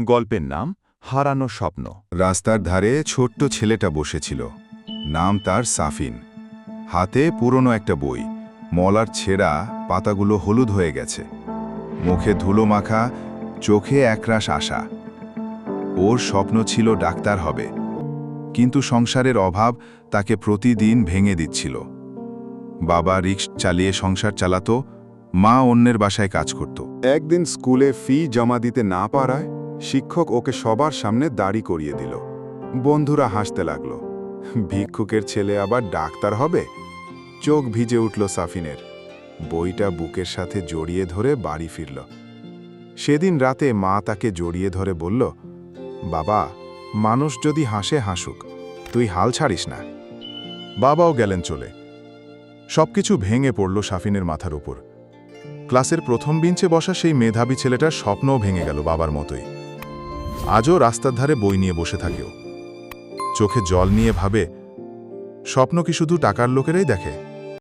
গল্পের নাম হারানো স্বপ্ন। রাস্তার ধারে ছোট্ট ছেলেটা বসেছিল। নাম তার সাফিন। হাতে পুরনো একটা বই। মলার ছেঁড়া পাতাগুলো হলুদ হয়ে গেছে। মুখে ধুলো মাখা, চোখে একরাশ আশা। ওর স্বপ্ন ছিল ডাক্তার হবে। কিন্তু সংসারের অভাব তাকে প্রতিদিন ভেঙে দিচ্ছিল। বাবা রিক্স চালিয়ে সংসার চালাতো, মা অন্যের বাসায় কাজ করত। একদিন স্কুলে ফি জমা দিতে না পারায় শিক্ষক ওকে সবার সামনে দাড়ি করিয়ে দিল। বন্ধুরা হাসতে লাগল। ভিক্ষুকের ছেলে আবার ডাক্তার হবে? চোখ ভিজে উঠল সাফিনের। বইটা বুকের সাথে জড়িয়ে ধরে বাড়ি ফিরল। সেদিন রাতে মা তাকে জড়িয়ে ধরে বলল, বাবা, মানুষ যদি হাসে হাসুক, তুই হাল ছাড়িস না। বাবাও গেলেন চলে। সবকিছু ভেঙে পড়ল সাফিনের মাথার উপর। ক্লাসের প্রথম বেঞ্চে বসা সেই মেধাবী ছেলেটার স্বপ্নও ভেঙে গেল বাবার মতোই। আজও রাস্তার ধারে বই নিয়ে বসে থাকেও চোখে জল নিয়ে ভাবে, স্বপ্ন কি শুধু টাকার লোকেরাই দেখে?